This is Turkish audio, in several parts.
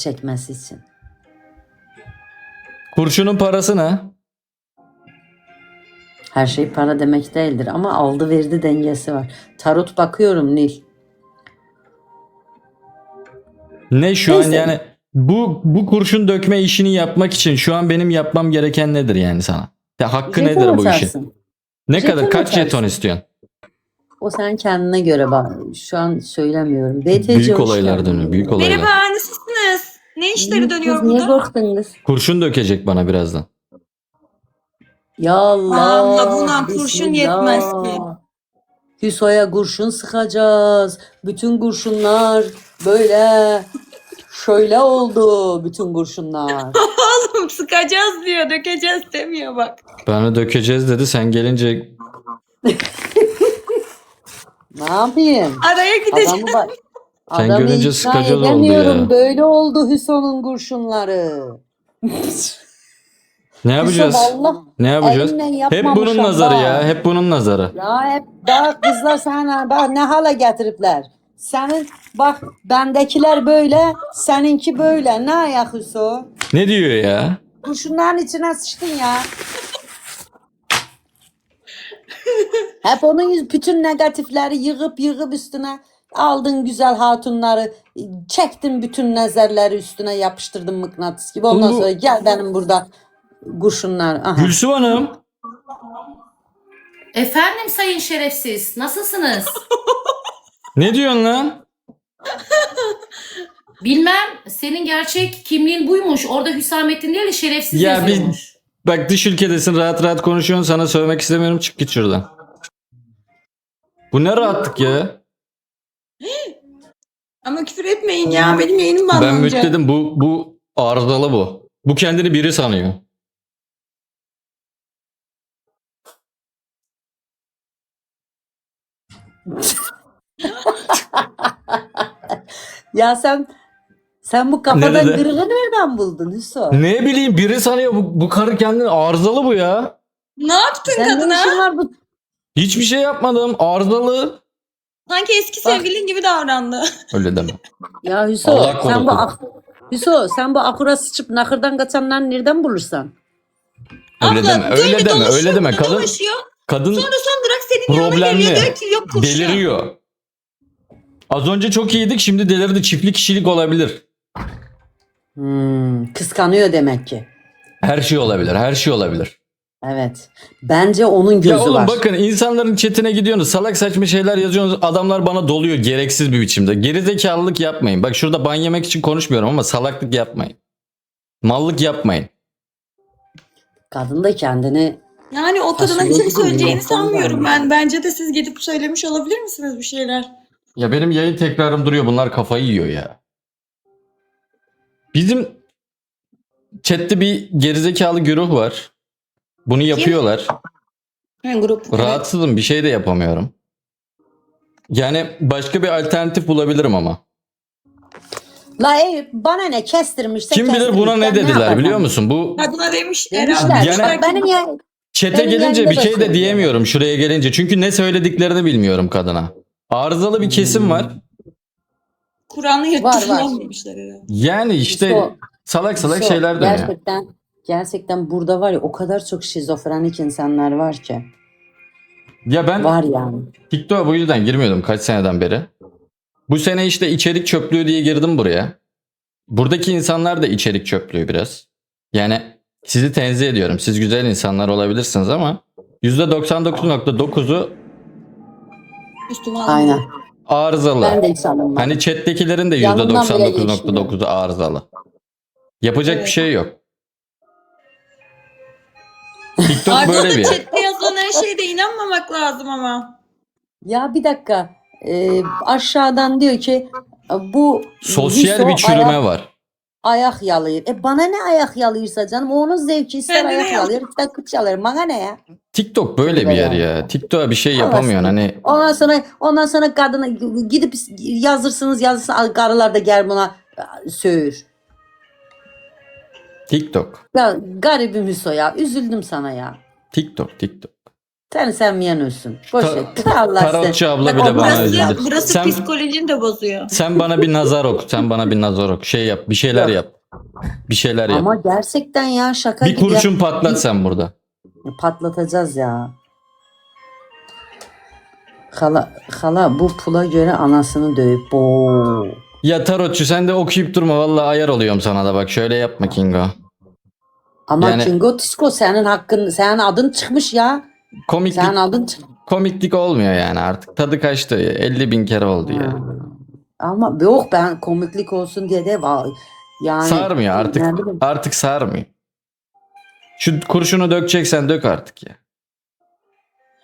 çekmesi için. Kurşunun parası ne? Her şey para demek değildir ama aldı verdi dengesi var. Tarot bakıyorum Nil. Ne şu an Neyse. yani bu bu kurşun dökme işini yapmak için şu an benim yapmam gereken nedir yani sana? Ya hakkı Jeton nedir bu işin? atarsın. Ne Jeton kadar kaç atarsın. jeton istiyorsun? O sen kendine göre bak. Şu an söylemiyorum. BTC Büyük hoş olaylar geldin. dönüyor, büyük olaylar. Merhaba nasılsınız? Ne işleri dönüyor Niye burada? korktun kız? Kurşun dökecek bana birazdan. Ya Allah. Allah, buna kurşun bismillah. yetmez ki. Hüso'ya kurşun sıkacağız. Bütün kurşunlar böyle şöyle oldu bütün kurşunlar. Oğlum sıkacağız diyor, dökeceğiz demiyor bak. Bana dökeceğiz dedi sen gelince ne yapayım? Araya gideceğiz. Adamı bak. Sen Adamı görünce ikna sıkacağız oldu edemiyorum. ya. Böyle oldu Hüso'nun kurşunları. ne yapacağız? Hüso vallahi Ne yapacağız? Hep yapmamış bunun nazarı Allah. ya. Hep bunun nazarı. Ya hep daha kızlar sana bak ne hala getiripler. Senin bak bendekiler böyle, seninki böyle. Ne ayak Hüso? Ne diyor ya? Kurşunların içine sıçtın ya. Hep onun yüz, bütün negatifleri yığıp yığıp üstüne aldın güzel hatunları, çektin bütün nezerleri üstüne yapıştırdın mıknatıs gibi. Ondan Bu- sonra gel benim burada kurşunlar. Aha. Gülsüm Hanım. Efendim sayın şerefsiz, nasılsınız? Ne diyorsun lan? Bilmem, senin gerçek kimliğin buymuş. Orada Hüsamettin değil de şerefsiz Ya biz- yazıyormuş. Bak dış ülkedesin rahat rahat konuşuyorsun sana söylemek istemiyorum çık git şuradan. Bu ne rahatlık ya? Ama küfür etmeyin ya. Benim yayınım Ben banlanacak. mütledim bu bu arızalı bu. Bu kendini biri sanıyor. Ya sen sen bu kafadan Ne dedi? kırığı nereden buldun Hüso? Ne bileyim biri sanıyor bu, bu karı kendini arızalı bu ya. Ne yaptın Sen ne kadına? işin var bu? Hiçbir şey yapmadım arızalı. Sanki eski Bak. sevgilin gibi davrandı. Öyle deme. Ya Hüso Allah sen bu korusun. ak Hüso sen bu akura sıçıp nakırdan kaçanları nereden bulursan? Öyle deme öyle deme dolaşıyor, öyle deme. Kadın Dolaşıyor. kadın Sonra son durak senin yanına Problemli. geliyor. Diyor ki yok kurşun. deliriyor. Az önce çok iyiydik şimdi delirdi çiftlik kişilik olabilir. Hmm, kıskanıyor demek ki. Her şey olabilir her şey olabilir. Evet. Bence onun gözü Ya oğlum var. bakın insanların chatine gidiyorsunuz salak saçma şeyler yazıyorsunuz adamlar bana doluyor gereksiz bir biçimde. Gerizekalılık yapmayın. Bak şurada ban yemek için konuşmuyorum ama salaklık yapmayın. Mallık yapmayın. Kadın da kendini Yani o kadına kim gibi söyleyeceğini sanmıyorum davranıyor. ben. Bence de siz gidip söylemiş olabilir misiniz bir şeyler? Ya benim yayın tekrarım duruyor bunlar kafayı yiyor ya. Bizim chatte bir gerizekalı güruh var. Bunu yapıyorlar. Ha, grup. Rahatsızım bir şey de yapamıyorum. Yani başka bir alternatif bulabilirim ama. La ey bana ne kestirmişse Kim bilir buna ne dediler biliyor musun? Bu Kadına demiş Demişler. herhalde. Yani- Bak benim ya Çete Benim gelince yanımda bir da şey de söylüyor. diyemiyorum şuraya gelince. Çünkü ne söylediklerini bilmiyorum kadına. Arızalı bir kesim var. Kur'an'ı Var, demişler herhalde. Yani işte Hüso, salak salak Hüso, şeyler dönüyor. Gerçekten gerçekten burada var ya o kadar çok şizofrenik insanlar var ki. Ya ben Var yani. TikTok'a bu yüzden girmiyordum kaç seneden beri. Bu sene işte içerik çöplüğü diye girdim buraya. Buradaki insanlar da içerik çöplüğü biraz. Yani sizi tenzih ediyorum. Siz güzel insanlar olabilirsiniz ama %99.9'u Üstüme Aynen. arızalı. Ben de alınmadım. Hani chat'tekilerin de Yanından bile %99.9'u arızalı. Yapacak Evet. bir şey yok. TikTok Arkada böyle bir chatte yazılan her şeye de inanmamak lazım ama. Ya bir dakika. Ee, aşağıdan diyor ki bu Sosyal bir çürüme ayak, var. ayak yalıyor. E bana ne ayak yalıyorsa canım o onun zevki ister Kendine ayak yal. yalıyor ister kıç yalıyor. Bana ne ya? TikTok böyle bir yer ya. TikTok'a bir şey yapamıyorsun. Hani Ondan sonra ondan sonra kadına gidip yazırsınız yazırsınız karılar da gel buna e, söğür. TikTok. Ya garibim Hüso ya üzüldüm sana ya. TikTok, TikTok. Seni sevmeyen ölsün. Boş Ta- ver. Allah Tarotçu abla Bak bile bana Burası, üzüldü. burası Sen- psikolojini de bozuyor. Sen bana bir nazar oku. Sen bana bir nazar oku. Şey yap. Bir şeyler yap. Bir şeyler yap. Ama gerçekten ya şaka bir gibi. ya. kurşun patlat sen burada. Patlatacağız ya. Hala, hala bu pula göre anasını dövüp bo. Ya tarotçu sen de okuyup durma. Vallahi ayar oluyorum sana da bak. Şöyle yapma Kingo. Ama Yani- Kingo senin hakkın, senin adın çıkmış ya. Komiklik, Senin adın çıkmış. komiklik olmuyor yani artık. Tadı kaçtı. 50 bin kere oldu ya. Ama yok ben komiklik olsun diye de var. Yani Sarmıyor artık. Bileyim. Artık sarmıyor. Şu kurşunu dökeceksen dök artık ya.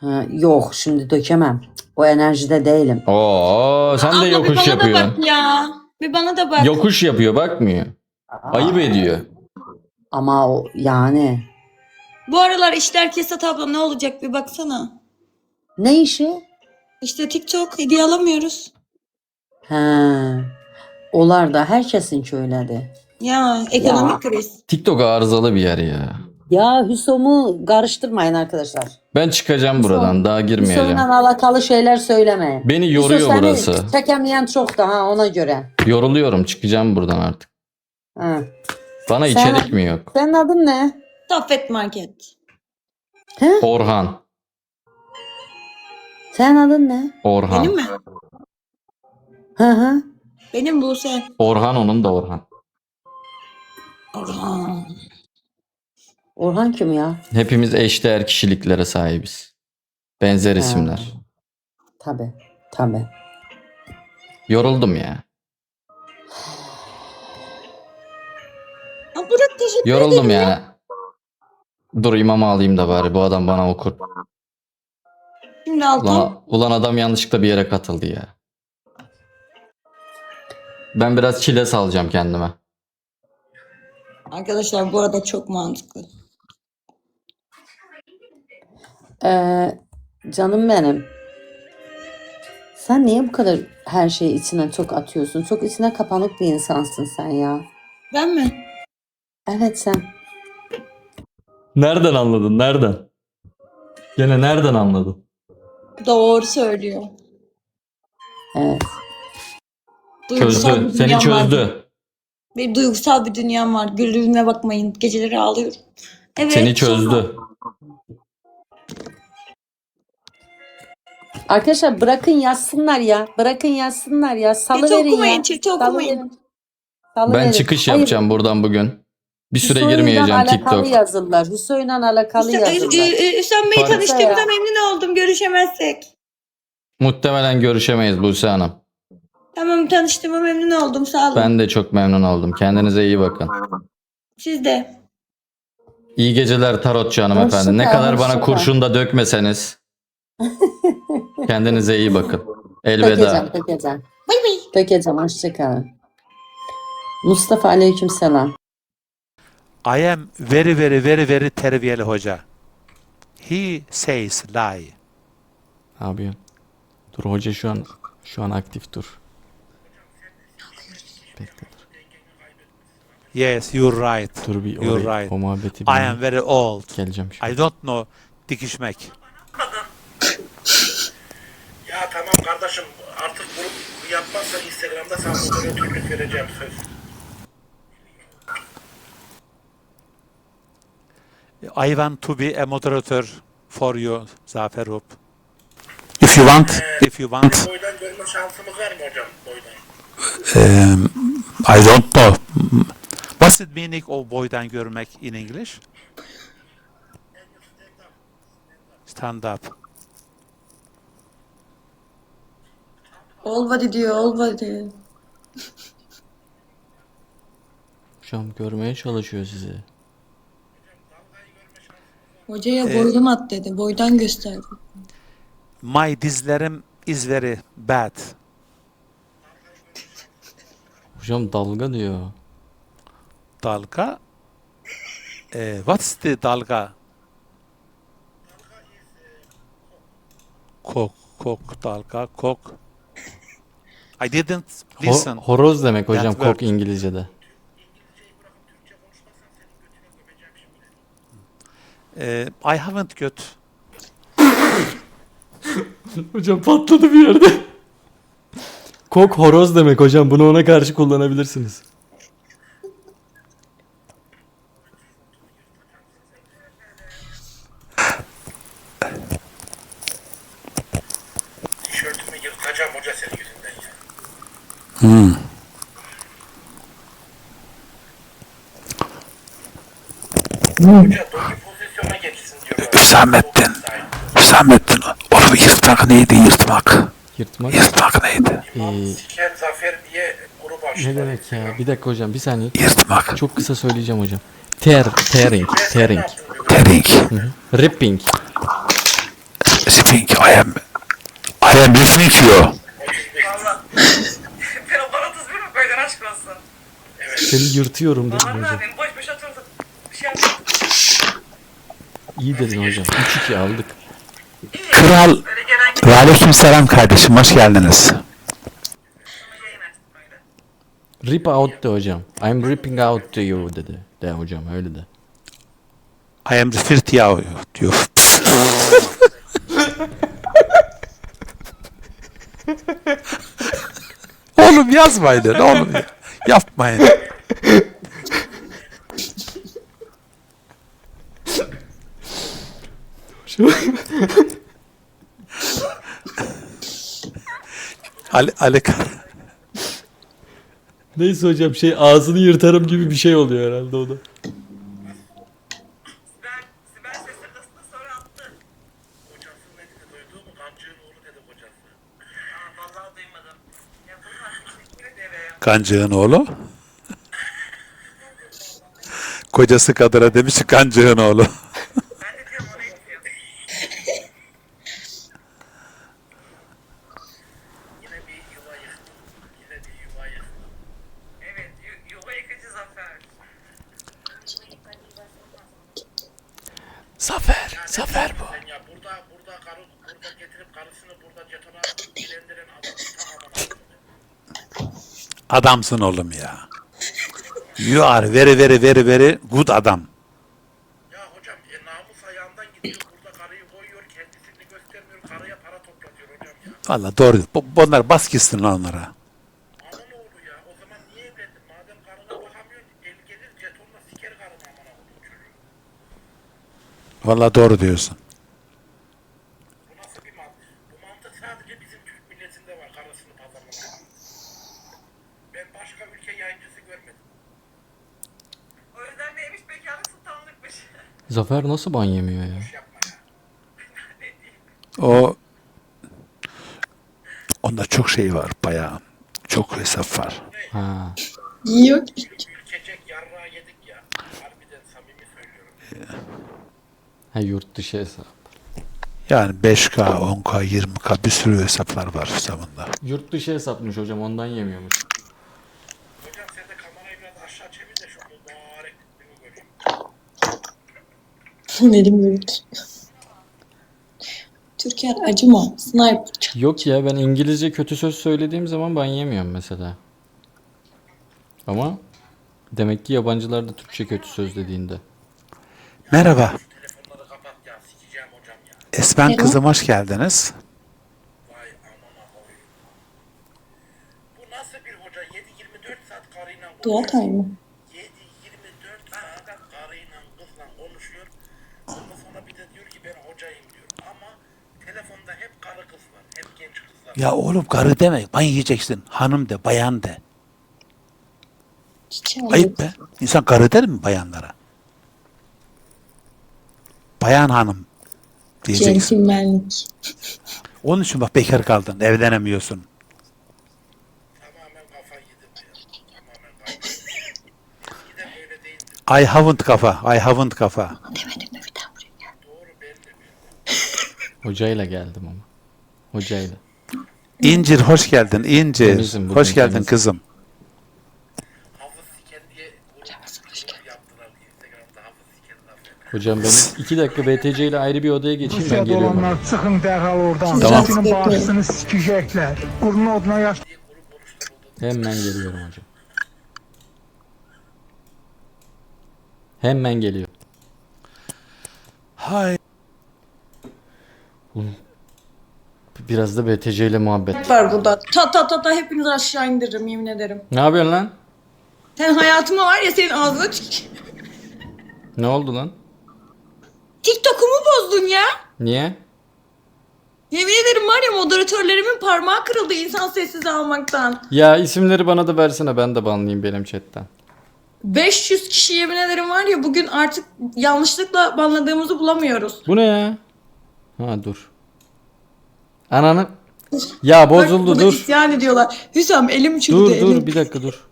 Ha, yok şimdi dökemem. O enerjide değilim. Oo sen de Abla bir yokuş yapıyorsun. bak ya. Bir bana da bak. Yokuş yapıyor bakmıyor. Ayıp ediyor. Ama o yani Bu aralar işler kesat abla ne olacak bir baksana. ne işi? İşte TikTok hediye alamıyoruz. He. Olar da herkesin öyledir. Ya ekonomik kriz. TikTok arızalı bir yer ya. Ya Hüsom'u karıştırmayın arkadaşlar. Ben çıkacağım buradan. Daha girmeyeceğim. Hüsom'la alakalı şeyler söylemeyin. Beni yoruyor seni burası. Çekemeyen çok da ha ona göre. Yoruluyorum. Çıkacağım buradan artık. Ha. Bana Sen- içerik mi yok? Senin adın ne? Saffet Market. Orhan. Senin adın ne? Orhan. Benim mi? Hı hı. Benim Buse. Orhan onun da Orhan. Orhan. Orhan kim ya? Hepimiz eşdeğer kişiliklere sahibiz. Benzer isimler. Tabi. Tabi. Yoruldum ya. Burak teşekkür Yoruldum ederim. yani. Dur imamı alayım da bari bu adam bana okur. Şimdi Altan. Ulan, ulan adam yanlışlıkla bir yere katıldı ya. Ben biraz çile salacağım kendime. Arkadaşlar bu arada çok mantıklı. Ee, canım benim. Sen niye bu kadar her şeyi içine çok atıyorsun? Çok içine kapanık bir insansın sen ya. Ben mi? Evet sen. Nereden anladın? Nereden? Gene nereden anladın? Doğru söylüyor. Evet. Duygusal Çözdü. bir Seni dünyam var. çözdü. Benim duygusal bir dünyam var. Güldüğüme bakmayın. Geceleri ağlıyorum. Evet. Seni çözdü. Arkadaşlar bırakın yazsınlar ya. Bırakın yazsınlar ya. Salı Çete verin okumayın. ya. Çete Salı okumayın. verin. Salı Ben verin. çıkış Hayır, yapacağım buradan bugün. Bir süre Hüso'yla girmeyeceğim alakalı TikTok. yazırlar. Hüso'yla alakalı Hüsam, yazırlar. Ü- Ü- Hüsam Bey'i Harika tanıştığımda memnun oldum. Görüşemezsek. Muhtemelen görüşemeyiz Buse Hanım. Tamam tanıştığıma memnun oldum. Sağ olun. Ben de çok memnun oldum. Kendinize iyi bakın. Siz de. İyi geceler tarotçu hanımefendi. Ne Hoşça kal, kadar hoşça bana kal. kurşun da dökmeseniz. Kendinize iyi bakın. Dökeceğim, Elveda. dökeceğim. Bay bay. Dökeceğim. Hoşçakalın. Mustafa aleyküm selam. I am very very very very terbiyeli hoca. He says lie. Yapıyorsun? Dur hoca şu an şu an aktif dur. Bekle dur. Yes, you're right. Dur bir You're orayı, right. o muhabbeti I bir am very old. geleceğim şimdi. I don't know dikişmek. Ya tamam kardeşim artık grup yapmazsa Instagram'da sana moderatörlük vereceğim söz. I want to be a moderator for you, Zafer Hup. If you want, if you want. Boydan görme şansımız var mı hocam boydan? Um, I don't know. What's the meaning of boydan görmek in English? Stand up. Olmadı diyor. Olmadı. Hocam görmeye çalışıyor sizi. Hocaya boylum at dedi. Boydan gösterdi. My dizlerim is very bad. Hocam dalga diyor. Dalga. Eh, what's the dalga? Kok, kok, dalga, kok. I didn't Ho- listen. horoz demek hocam kok. İngilizce'de. Eh, I haven't got hocam patladı bir yerde. Kok horoz demek hocam. Bunu ona karşı kullanabilirsiniz. Tişörtümü yırtacağım hoca senin yüzünden ya. Hoca doğru pozisyona geçsin diyorlar. Hüsamettin. Hüsamettin. Oğlum yırtmak neydi yırtmak? Yırtmak. Yırtmak neydi? Ee, Siker Zafer diye grup ne demek ya? Bir dakika hocam bir saniye. Yırtmak. Çok kısa söyleyeceğim hocam. Ter, tearing, Ben tearing. Tearing. Ripping. Speaking. I am. I am listening to you. Valla. ben o bana 31 mi koydun aşk olsun? Seni yırtıyorum dedim hocam. yapayım boş boş oturduk. Bir şey yapmadım. İyi dedin hocam. 3-2 aldık. Kral. Aleyküm selam kardeşim. Hoş geldiniz. Rip out de hocam. I'm ripping out to you dedi. De hocam öyle de. I am referred to you diyor. oğlum yazmayın oğlum ya. Yapmayın. Ali, Ali Neyse hocam şey ağzını yırtarım gibi bir şey oluyor herhalde o da. Kancığın oğlu. Kocası kadına demiş ki kancığın oğlu. Ben de diyorum ona gidiyorum. Yine bir yuva yıktım. Yine bir yuva yıktım. Evet, yu- yuva yıkıcı zafer. Zafer, bu. Ya burada burada karı burada getirip karısını burada jetona dilendiren adam. Adamsın oğlum ya. You are very very very very good adam. Ya hocam e, namus ayağından gidiyor burada karıyı koyuyor kendisini göstermiyor karıya para toplatıyor hocam ya. Valla doğru. Bu- Bunlar bas gitsin lan onlara. Valla doğru diyorsun. Bu nasıl bir mantık? Bu mantık sadece bizim Türk milletinde var karısını pazarlamak. Ben başka ülke yayıncısı görmedim. O yüzden neymiş bekarlık sultanlıkmış. Zafer nasıl ban yemiyor ya? Yapma. O onda çok şey var bayağı. Çok hesap var. Ha. Yiyor. Ülkecek yarrağı yedik ya. Harbiden samimi söylüyorum. Ha yurt dışı hesap. Yani 5K, 10K, 20K bir sürü hesaplar var hesabında. Yurt dışı hesapmış hocam ondan yemiyormuş. Hocam sen de kamerayı biraz aşağı çevir de şu mübarek bir göreyim. Elim yürüdü. Türker acıma. Sniper. Yok ya ben İngilizce kötü söz söylediğim zaman ban yemiyorum mesela. Ama demek ki yabancılar da Türkçe kötü söz dediğinde. Merhaba. Telefonları kapat ya sikeceğim hocam ya. Esmen Merhaba. kızım hoş geldiniz. Vay amına koyayım. Bu nasıl bir hoca? 7-24 saat karıyla Dua konuşuyor. time. 7-24 saat karıyla kızla konuşuyor. Ondan sonra bir de diyor ki ben hocayım diyor. Ama telefonda hep karı kız var. Hep genç kızlar. Ya oğlum karı demek. Ban yiyeceksin. Hanım de, bayan de. Çiçeği Ayıp be. İnsan karı der mi bayanlara? Bayan hanım diyeceksin. Centilmenlik. Onun için bak bekar kaldın. Evlenemiyorsun. I haven't kafa. I haven't kafa. Demedim mi bir daha buraya gel. Doğru belli belli. Hocayla geldim ama. Hocayla. İncir hoş geldin. İncir. Temizim bugün, hoş geldin temizim. kızım. Hocam ben iki dakika BTC ile ayrı bir odaya geçeyim ben Rusya'da geliyorum. olanlar çıkın derhal oradan. Tamam. Sizin bağırsını sikecekler. Burnu oduna yaş... Hemen geliyorum hocam. Hemen geliyorum. Hay. Biraz da BTC ile muhabbet. var burada. Ta ta ta ta hepinizi aşağı indiririm yemin ederim. Ne yapıyorsun lan? Sen hayatımı var ya senin ağzına çık. Ne oldu lan? TikTok'umu bozdun ya. Niye? Yemin ederim var ya moderatörlerimin parmağı kırıldı insan sessiz almaktan. Ya isimleri bana da versene ben de banlayayım benim chatten. 500 kişi yemin ederim var ya bugün artık yanlışlıkla banladığımızı bulamıyoruz. Bu ne ya? Ha dur. Ananı. Ya bozuldu Bak, dur. Yani diyorlar. Hüsam elim çürüdü. Dur dur elim. bir dakika dur.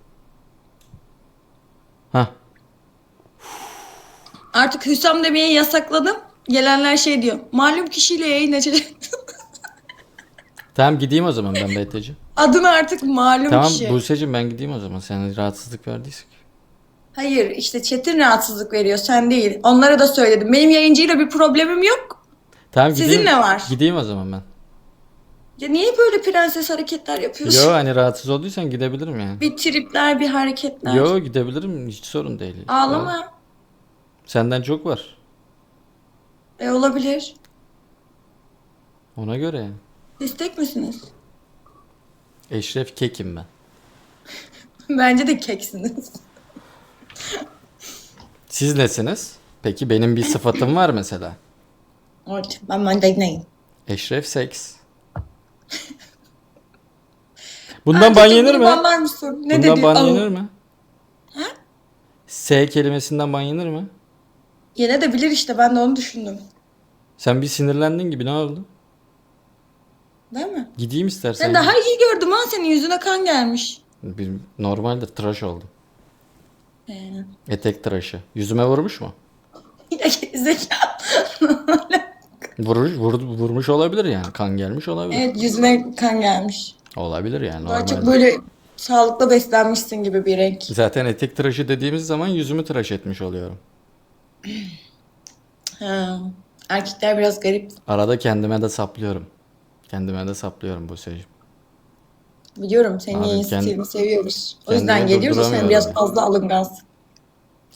Artık Hüsam demeye yasakladım. Gelenler şey diyor. Malum kişiyle yayın açacaksın. Tamam gideyim o zaman ben BTC. Adın artık malum tamam kişi. Buse'cim ben gideyim o zaman. Sen rahatsızlık verdiysek. Hayır işte Çetin rahatsızlık veriyor sen değil. Onlara da söyledim. Benim yayıncıyla bir problemim yok. Tamam gideyim. Sizinle var. Gideyim o zaman ben. Ya niye böyle prenses hareketler yapıyorsun? Yo hani rahatsız olduysan gidebilirim yani. Bir tripler bir hareketler. Yo gidebilirim hiç sorun değil. Ağlama. Ya. Senden çok var. E olabilir. Ona göre. Siz misiniz? Eşref Kekim ben. Bence de keksiniz. Siz nesiniz? Peki benim bir sıfatım var mesela. Evet, ben mandalinayım. Eşref Seks. Bundan ban yenir mi? Ne Bundan ban Al. yenir mi? Ha? S kelimesinden ban yenir mi? Yine de bilir işte ben de onu düşündüm. Sen bir sinirlendin gibi ne oldu? Değil mi? Gideyim istersen. Ben daha iyi gördüm ha senin yüzüne kan gelmiş. Bir, normaldir tıraş oldu. Yani. Ee. Etek tıraşı. Yüzüme vurmuş mu? Zekalı. Vuruş, vur, vurmuş olabilir yani. Kan gelmiş olabilir. Evet yüzüne kan gelmiş. Olabilir yani. Daha çok böyle sağlıklı beslenmişsin gibi bir renk. Zaten etek tıraşı dediğimiz zaman yüzümü tıraş etmiş oluyorum. Erkekler biraz garip. Arada kendime de saplıyorum. Kendime de saplıyorum bu seyir. Biliyorum seni Abi, kend- seviyoruz. O yüzden kendimi geliyoruz sen biraz durduramıyorum. fazla alıngansın.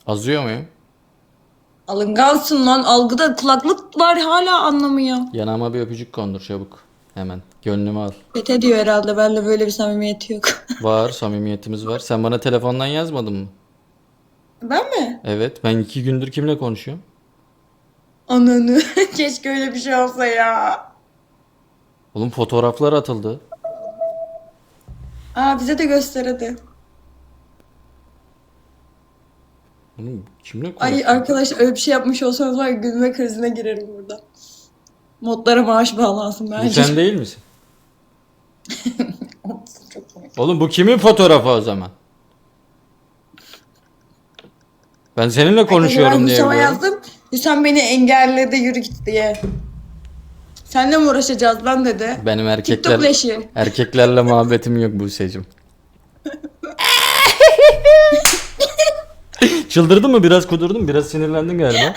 Azıyor muyum? Alıngansın lan algıda kulaklık var hala anlamıyor. Yanağıma bir öpücük kondur çabuk. Hemen. Gönlümü al. Bete diyor herhalde benle böyle bir samimiyeti yok. Var, samimiyetimiz var. Sen bana telefondan yazmadın mı? Ben mi? Evet ben iki gündür kimle konuşuyorum? Ananı. Keşke öyle bir şey olsa ya. Oğlum fotoğraflar atıldı. Aa bize de göster. Oğlum kimle konuşuyor? Ay arkadaş öyle bir şey yapmış olsanız var ya gülme krizine girerim burada. Modlara maaş bağlansın Bu bence. sen değil misin? Çok. Oğlum bu kimin fotoğrafı o zaman? Ben seninle konuşuyorum diye. Ben yazdım. Hüsam beni engelledi yürü git diye. Senle mi uğraşacağız lan dedi. Benim TikTok erkekler, erkeklerle muhabbetim yok bu Buse'cim. Çıldırdın mı? Biraz kudurdun. Biraz sinirlendin galiba.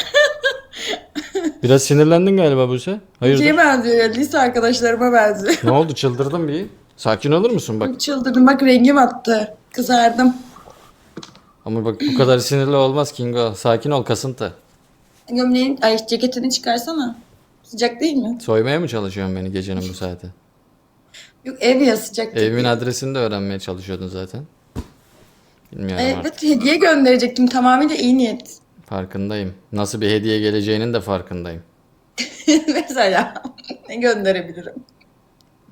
Biraz sinirlendin galiba Buse. Şeye Hayırdır? benziyor ya, lise arkadaşlarıma benziyor. Ne oldu? Çıldırdın bir. Sakin olur musun bak? Çıldırdım bak rengim attı. Kızardım. Ama bak bu kadar sinirli olmaz Kingo. Sakin ol kasıntı. Gömleğin, ay ceketini çıkarsana. Sıcak değil mi? Soymaya mı çalışıyorsun beni gecenin bu saati? Yok ev ya sıcak. değil. Adresini de öğrenmeye çalışıyordun zaten. Bilmiyorum artık. Evet hediye gönderecektim tamamıyla iyi niyet. Farkındayım. Nasıl bir hediye geleceğinin de farkındayım. Mesela ne gönderebilirim?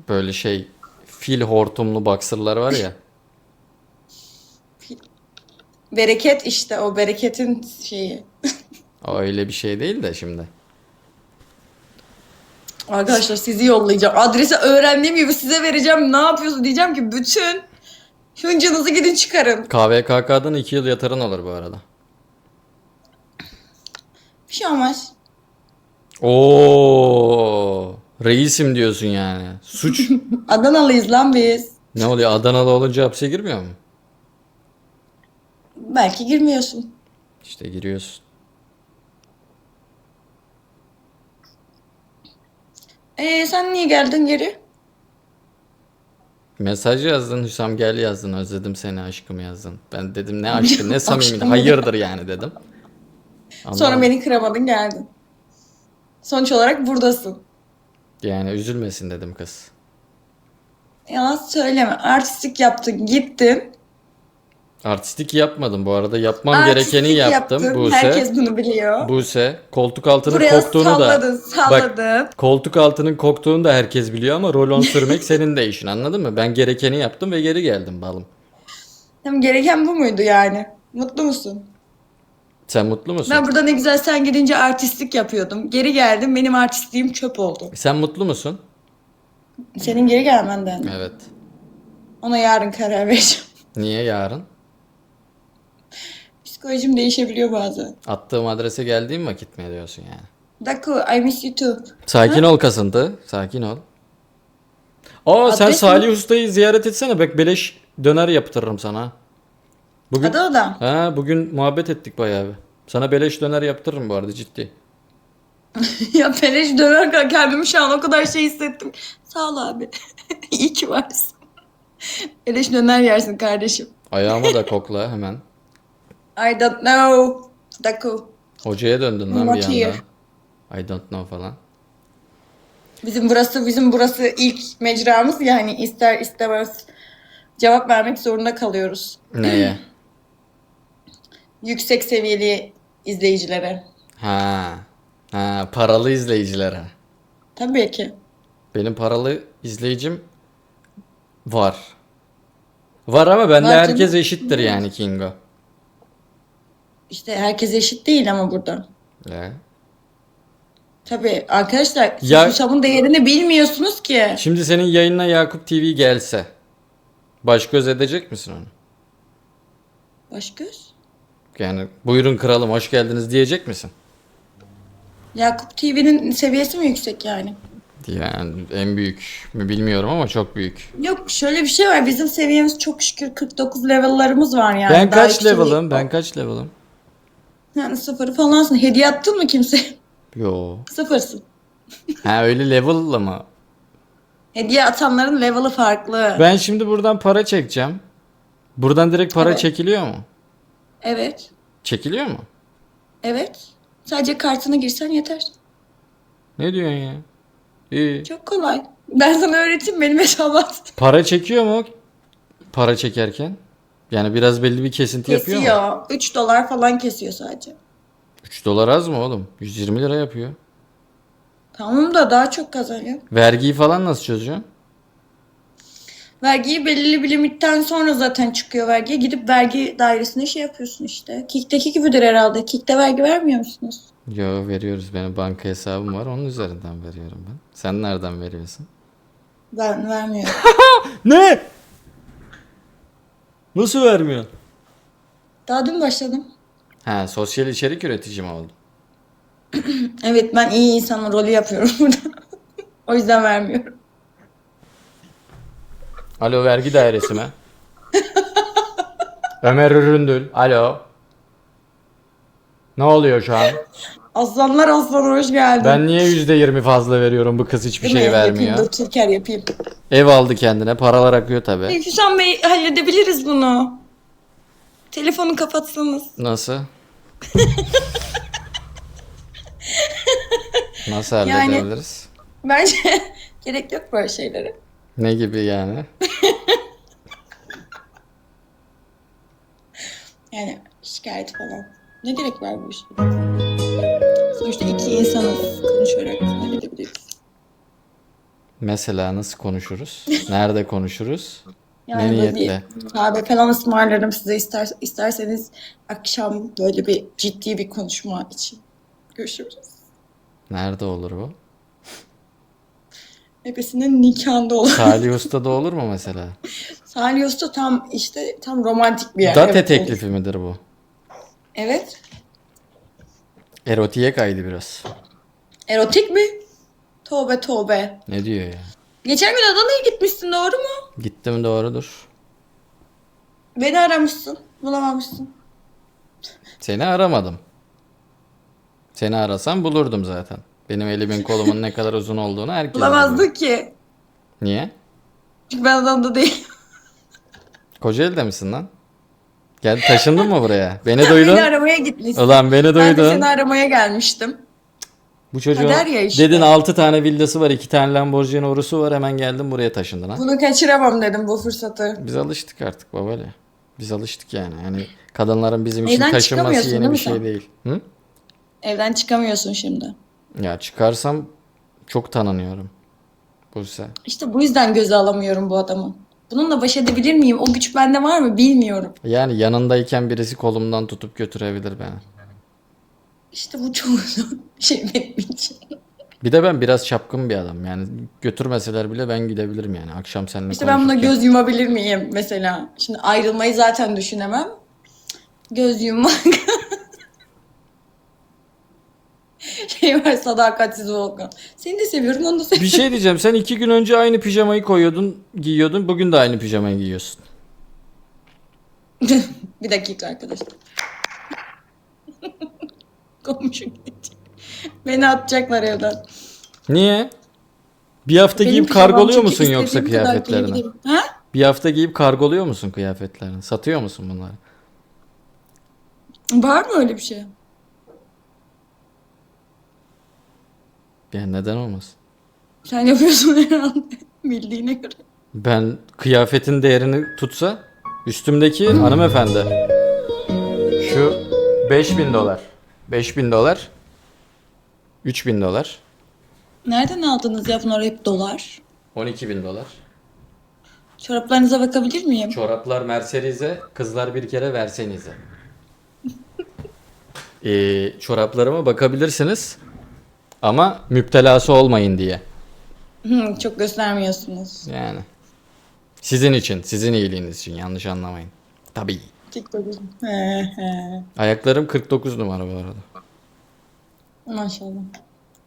Böyle şey fil hortumlu boxer'lar var ya. Bereket işte o bereketin şeyi. O öyle bir şey değil de şimdi. Arkadaşlar sizi yollayacağım. Adresi öğrendiğim gibi size vereceğim. Ne yapıyorsun diyeceğim ki bütün hıncınızı gidin çıkarın. KVKK'dan 2 yıl yatarın olur bu arada. Bir şey olmaz. Oo, reisim diyorsun yani. Suç. Adanalıyız lan biz. Ne oluyor Adanalı olunca hapse girmiyor mu? Belki girmiyorsun. İşte giriyorsun. Ee, sen niye geldin geri? Mesaj yazdın Hüsam gel yazdın özledim seni aşkım yazdın. Ben dedim ne aşkı ne samimi hayırdır yani dedim. Ama Sonra beni kıramadın geldin. Sonuç olarak buradasın. yani üzülmesin dedim kız. Yalan söyleme. Artistik yaptın gittin. Artistik yapmadım bu arada. Yapmam Artistik gerekeni yaptım. yaptın. Buse. Herkes bunu biliyor. Buse. Koltuk altının Buraya koktuğunu salladın da. salladın. Bak koltuk altının koktuğunu da herkes biliyor ama rolon sürmek senin de işin anladın mı? Ben gerekeni yaptım ve geri geldim balım. Tamam, gereken bu muydu yani? Mutlu musun? Sen mutlu musun? Ben burada ne güzel sen gidince artistlik yapıyordum. Geri geldim benim artistliğim çöp oldu. Sen mutlu musun? Senin geri gelmenden. Evet. Ona yarın karar vereceğim. Niye yarın? Psikolojim değişebiliyor bazen. Attığım adrese geldiğim vakit mi diyorsun yani? Daku, I miss you too. Sakin ol kasıntı. Sakin ol. Aa sen Adres mi? Salih Usta'yı ziyaret etsene. Bak beleş döner yaptırırım sana. Bugün Adı o da. ha bugün muhabbet ettik bayağı bir. Sana beleş döner yaptırırım bu arada ciddi. ya Peleş dönerken kendimi şu an o kadar şey hissettim. Sağ ol abi. İyi ki varsın. Peleş döner yersin kardeşim. Ayağıma da kokla hemen. I don't know. Daku. Hocaya döndün lan Not bir here. anda. I don't know falan. Bizim burası bizim burası ilk mecramız yani ister istemez cevap vermek zorunda kalıyoruz. Neye? Yüksek seviyeli izleyicilere. ha. Ha paralı izleyicilere. Tabii ki. Benim paralı izleyicim var. Var ama bende Var canım. herkes eşittir yani Kingo. İşte herkes eşit değil ama burada. Ya. Tabii arkadaşlar siz Ya- Hüsam'ın değerini bilmiyorsunuz ki. Şimdi senin yayınına Yakup TV gelse baş göz edecek misin onu? Başgöz. Yani buyurun kralım hoş geldiniz diyecek misin? Yakup TV'nin seviyesi mi yüksek yani? Yani en büyük mü bilmiyorum ama çok büyük. Yok şöyle bir şey var. Bizim seviyemiz çok şükür 49 level'larımız var yani. ben Daha kaç yükseliği level'ım? Ben kaç level'ım? Yani sıfırı falansın. Hediye attın mı kimse? Yo. Sıfırsın. Ha öyle level'la mı? Hediye atanların level'ı farklı. Ben şimdi buradan para çekeceğim. Buradan direkt para Evet. çekiliyor mu? Evet. Çekiliyor mu? Evet. Sadece kartına girsen yeter. Ne diyorsun ya? İyi. Çok kolay. Ben sana öğreteyim benim hesaba at. Para çekiyor mu? Para çekerken. Yani biraz belli bir kesinti yapıyor mu? Kesiyor. 3 dolar falan kesiyor sadece. 3 dolar az mı oğlum? 120 lira yapıyor. Tamam da daha çok kazanıyor. Vergiyi falan nasıl çözüyorsun? Vergiyi belirli bir limitten sonra zaten çıkıyor vergiye. Gidip vergi dairesine şey yapıyorsun işte. Kick'teki gibidir herhalde. Kick'te vergi vermiyor musunuz? Yo veriyoruz. Benim banka hesabım var. Onun üzerinden veriyorum ben. Sen nereden veriyorsun? Ben vermiyorum. Ne? Nasıl vermiyor? Daha dün başladım. Ha sosyal içerik üretici mi oldun? Evet ben iyi insanın rolü yapıyorum burada. o yüzden vermiyorum. Alo vergi dairesi mi? Ömer Üründül. Alo. Ne oluyor şu an? Aslanlar aslan hoş geldin. Ben niye %20 fazla veriyorum bu kız hiçbir Değil mi? şey Yapayım, vermiyor. dur Türker yapayım. Ev aldı kendine paralar akıyor tabi. Hüsam Bey halledebiliriz bunu. Telefonu kapatsanız. Nasıl? Nasıl Yani- halledebiliriz? Bence gerek yok böyle şeylere. Ne gibi yani? Yani şikayet falan. Ne gerek var bu işe? Sonuçta iki insanız konuşarak halledebiliriz. Mesela nasıl konuşuruz? Nerede konuşuruz? Yani ne böyle niyetle? bir kahve falan ısmarlarım size ister, isterseniz akşam böyle bir ciddi bir konuşma için. Görüşürüz. Nerede olur bu? Hepsinin nikahında olur. Salih Usta'da olur mu mesela? Salih Usta tam işte tam romantik bir yer. Date Evet, teklifi midir bu? Evet. Erotiğe kaydı biraz. Erotik mi? Tövbe tövbe. Ne diyor ya? Geçen gün Adana'ya gitmişsin doğru mu? Gittim doğrudur. Beni aramışsın. Bulamamışsın. Seni aramadım. Seni arasam bulurdum zaten. Benim elimin kolumun ne kadar uzun olduğunu herkes biliyor. Bulamazdın ki. Niye? Çünkü ben Adana'da değilim. Kocaeli'de misin lan? Gel taşındın mı buraya? Beni duydun. Beni aramaya gitmişsin. Ulan beni Ben de duydun. seni aramaya gelmiştim. Bu çocuğun ya işte. dedin 6 tane villası var 2 tane Lamborghini orusu var hemen geldin buraya taşındın ha. Bunu kaçıramam dedim bu fırsatı. Biz alıştık artık babali. Biz alıştık yani. Yani kadınların bizim için Evden taşınması yeni bir şey sen? değil. Hı? Evden çıkamıyorsun şimdi. Ya çıkarsam çok tanınıyorum. Buse. İşte bu yüzden göze alamıyorum bu adamı. Bununla baş edebilir miyim? O güç bende var mı bilmiyorum. Yani yanındayken birisi kolumdan tutup götürebilir beni. İşte bu çok bir şey benim için. Bir de ben biraz çapkın bir adam. Yani götürmeseler bile ben gidebilirim yani. Akşam seninle İşte ben buna konuşurken. göz yumabilir miyim mesela? Şimdi ayrılmayı zaten düşünemem. Göz yummak. şey var sadakatsiz Volkan. Seni de seviyorum onu da Bir seviyorum. şey diyeceğim. Sen iki gün önce aynı pijamayı koyuyordun, giyiyordun. Bugün de aynı pijamayı giyiyorsun. bir dakika arkadaşlar. Komşu gelecek. Beni atacaklar evden. Niye? Bir hafta Benim giyip pijamam kargoluyor çünkü musun yoksa istediğim kadar kıyafetlerini? giyebilirim. Ha? Bir hafta giyip kargoluyor musun kıyafetlerini? Satıyor musun bunları? Var mı öyle bir şey? Yani neden olmasın? Sen yapıyorsun herhalde bildiğine göre. Ben kıyafetin değerini tutsa üstümdeki hanımefendi şu 5000 dolar 5000 dolar 3000 dolar Nereden aldınız ya bunlar hep dolar? 12 bin dolar Çoraplarınıza bakabilir miyim? Çoraplar Mercedes'e kızlar bir kere versenize ee, Çoraplarıma bakabilirsiniz ama müptelası olmayın diye Hı, çok göstermiyorsunuz. yani sizin için sizin iyiliğiniz için yanlış anlamayın tabii. He he. ayaklarım 49 numara bu arada Maşallah.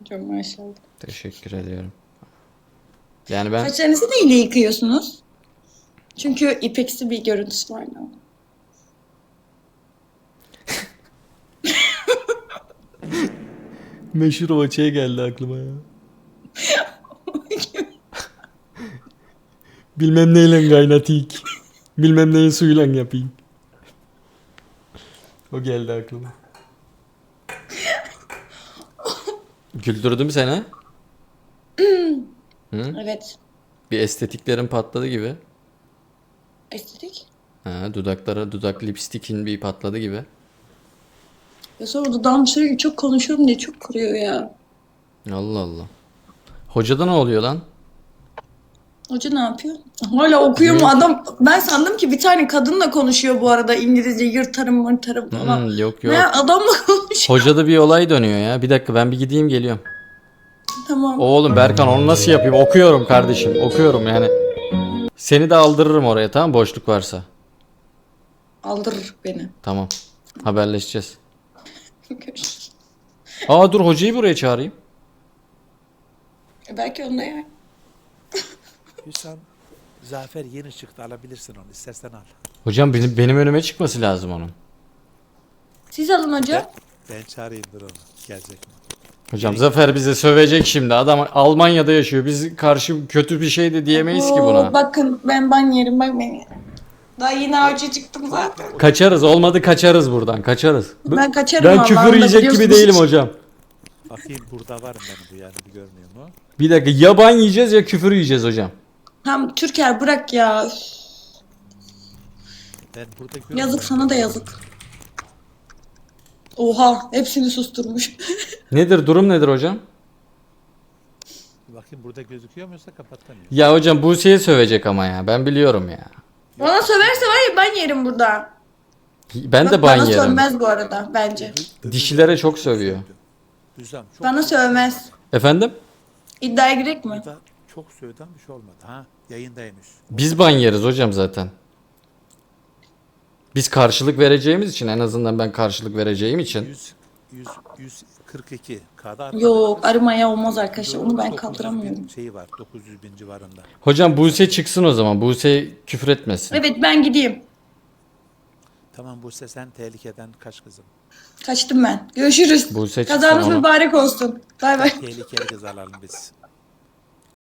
Çok maşallah. Teşekkür ediyorum. Yani ben Saçlarınızı neyle yıkıyorsunuz? Çünkü ipeksi bir görüntüsü var. meşhur o şey geldi aklıma ya. Bilmem neyle kaynatayım. Bilmem neyin suyuyla yapayım. O geldi aklıma. Güldürdüm seni. Evet. Bir estetiklerin patladı gibi. Estetik. Ha, dudaklara dudak lipstikin bir patladı gibi. Ya sonra dudağım sürekli çok konuşuyorum diye çok kuruyor ya. Allah Allah. Hocada ne oluyor lan? Hoca ne yapıyor? Hala okuyor mu adam? Ben sandım ki bir tane kadınla konuşuyor bu arada İngilizce yırtarım mırtarım falan. Hmm, yok yok. Ne adamla konuşuyor. Hocada bir olay dönüyor ya. Bir dakika ben bir gideyim geliyorum. Tamam. Oğlum Berkan onu nasıl yapayım? Okuyorum kardeşim. Okuyorum yani. Seni de aldırırım oraya tamam boşluk varsa. Aldırır beni. Tamam. Haberleşeceğiz. Görüşürüz. Aa dur hocayı buraya çağırayım. E Belki onda ya. Hüsam, Zafer yeni çıktı alabilirsin onu istersen al. Hocam benim, benim önüme çıkması lazım onun. Siz alın hocam. Ben çağırayım dur onu gelecek mi? Hocam Zafer bize sövecek şimdi. Adam Almanya'da yaşıyor. Biz karşı kötü bir şey de diyemeyiz ki Oo, buna. Bakın ben ban yerim bak beni. Daha yeni avcı çıktım zaten. Kaçarız. Olmadı kaçarız buradan. Kaçarız. Ben kaçarım Ben küfür da yiyecek gibi biliyorsunuz. değilim hocam. Bakayım burada var mı benim bu yani bir görmüyor mu? Bir dakika yaban yiyeceğiz ya küfür yiyeceğiz hocam. Tam Türker bırak ya. Üf, Ben burada görmüyorum. Yazık sana da yazık. Oha hepsini susturmuş. Nedir durum nedir hocam? Bakayım burada gözüküyor mu yoksa kapatamıyor. Ya hocam Buse'ye sövecek ama ya. Ben biliyorum ya. Bana söverse var ya ben yerim burada. Ben de Bak, ban bana yerim. sövmez bu arada bence. Dişilere çok sövüyor. Çok, Bana sövmez. Efendim? İddiaya girek mi? çok söyleden bir şey olmadı. Ha yayındaymış. Biz ban yeriz hocam zaten. Biz karşılık vereceğimiz için en azından ben karşılık vereceğim için. 100, 100, 142 kadar. Yok arımaya olmaz arkadaşlar onu ben 900 kaldıramıyorum. bin Şeyi var 900 bin civarında. Hocam Buse çıksın o zaman. Buse küfür etmesin. Evet ben gideyim. Tamam Buse sen tehlikeden kaç kızım. Kaçtım ben. Görüşürüz. Buse çıksın Kazanız mübarek olsun. Bay bay. Tehlikeli kız alalım biz.